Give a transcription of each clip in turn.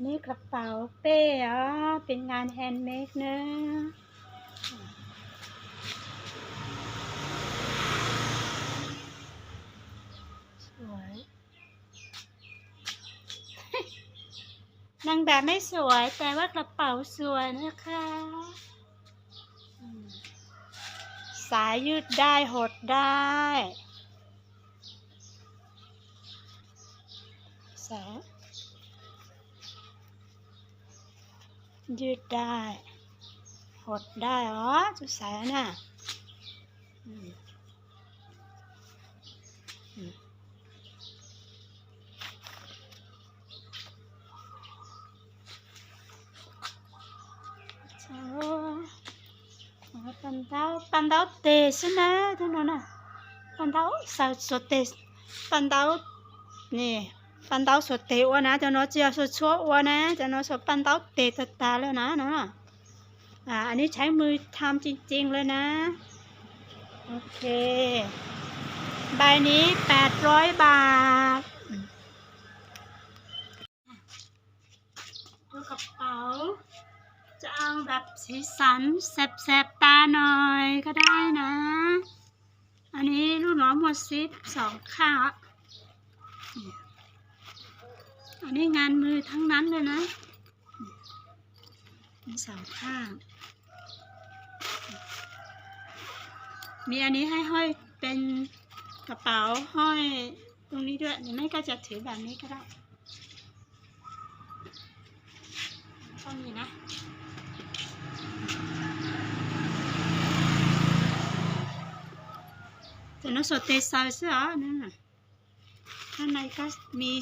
นนี้กระเป๋าเป้อ๋อเป็นงานแฮนด์เมดนะสวย นางแบบไม่สวย แต่ว่ากระเป๋าสวยนะคะ สายยืดได้หดได้สา ยืดได้ หดได้หรอจุดสายน่ะปันเต้าปันเต้าเตะใช่ไหมท่านนน่ะปันเต้าสาวสดเตะปันเต้านี่ Bàn đáo sốt tê quá nè, cho nó chưa sốt chúa quá nè Cho nó sốt bàn đáo tê thật ta lên nè, nè อ่าอันนี้ใช้มือทำจริงๆเลยนะ โอเค ใบนี้แปดร้อยบาทดูกระเป๋า จะเอาแบบสีสันแสบๆตาหน่อยก็ได้นะ อันนี้ลูกน้องหมดซิปสองข้าง อันนี้งานมือทั้งนั้นเลยนะมีสองข้าง มีอันนี้ให้ห้อยเป็นกระเป๋าห้อยตรงนี้ด้วยหรือไม่ก็จะถือแบบนี้ก็ได้ต้องมีนะแต่น้องสดเตซอยเสื้อนั่นน่ะข้างในก็มี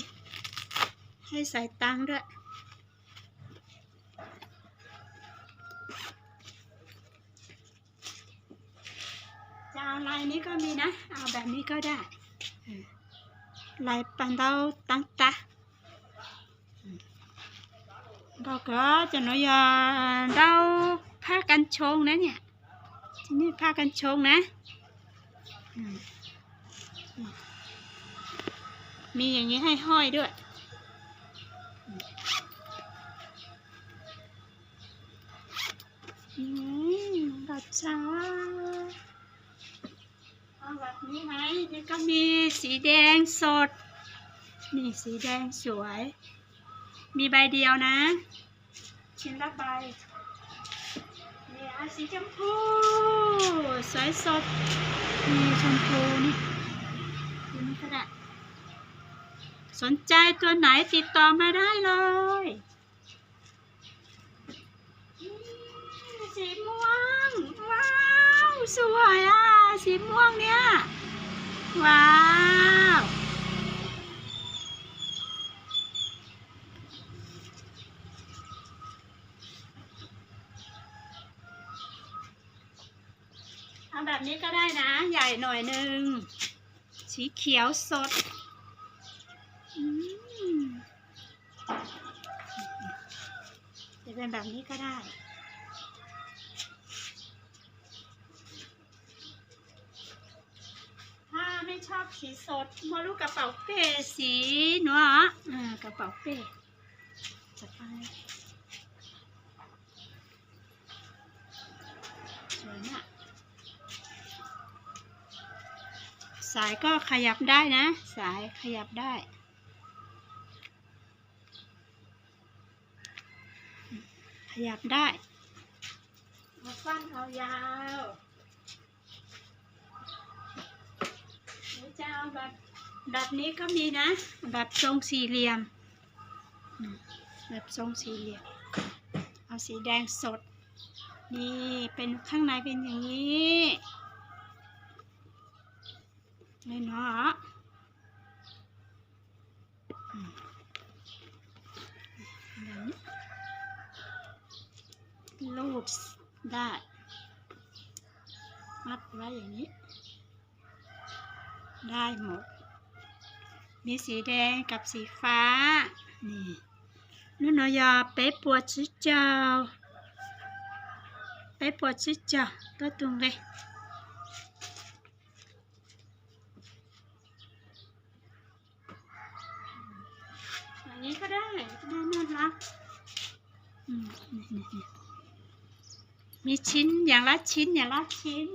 ให้ใส่ตังด้วย จะเอาลายนี้ก็มีนะ เอาแบบนี้ก็ได้ ลายปันเดาตั้งตาอืมเราก็จะน้อยเราผ้ากันชงนะเนี่ยที่นี่ผ้ากันชงนะ มีอย่างนี้ให้ห้อยด้วย อืมแบบช้าเอาแบบนี้ไหมนี่ก็มีสีแดงสด นี่สีแดงสวย มีใบเดียวนะ ชิ้นละใบนี่เอาสีชมพูสวยสดนี่ชมพูนี่ดูนี่ก็ได้สนใจตัวไหนติดต่อมาได้เลยนี่สีม่วง ว้าว สวยอะ สีม่วงเนี่ย ว้าว เอาแบบนี้ก็ได้นะ ใหญ่หน่อยหนึ่งสีเขียวสดอืมจะเป็นแบบนี้ก็ได้ ชอบสีสดมาลูกกระเป๋าเป้สีหนูอะอ่ากระเป๋าเป้จะไปสวยมากสายก็ขยับได้นะ สายขยับได้ขยับได้เอาสั้นเอายาว จะเอาแบบแบบนี้ก็มีนะ แบบทรงสี่เหลี่ยม แบบทรงสี่เหลี่ยม เอาสีแดงสด นี่เป็นข้างในเป็นอย่างนี้เลยเนาะอืมแบบนี้ลูดได้มัดไว้อย่างนี้ ได้หมด มีสีแดงกับสีฟ้า นี่นุ่นนอยาเป๊ะปวดชิเจ้าเป๊ะปวดชิเจ้าตัวตรงเลยอย่างนี้ก็ได้ได้น่ารักเนี่ยเนี่ยมีชิ้นอย่างละชิ้นอย่างละชิ้น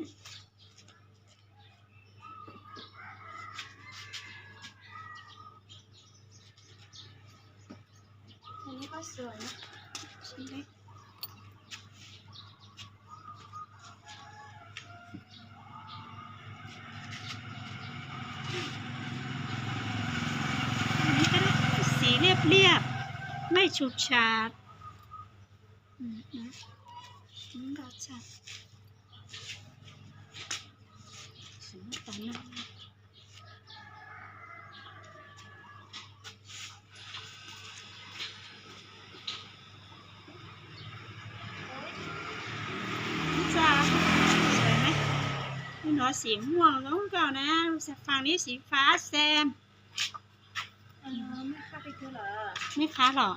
สวยชิ้นเล็กสีเรียบๆ ไม่ฉูดฉาดอืมนะอืมก็จะสวยตาหน้านี่จ้าสวยไหมนี่หน อสีม่วงแล้วก็นะฝั่งนี้สีฟ้าแซมเออไม่เข้าไปเถอะเหรอไม่ค้าหรอก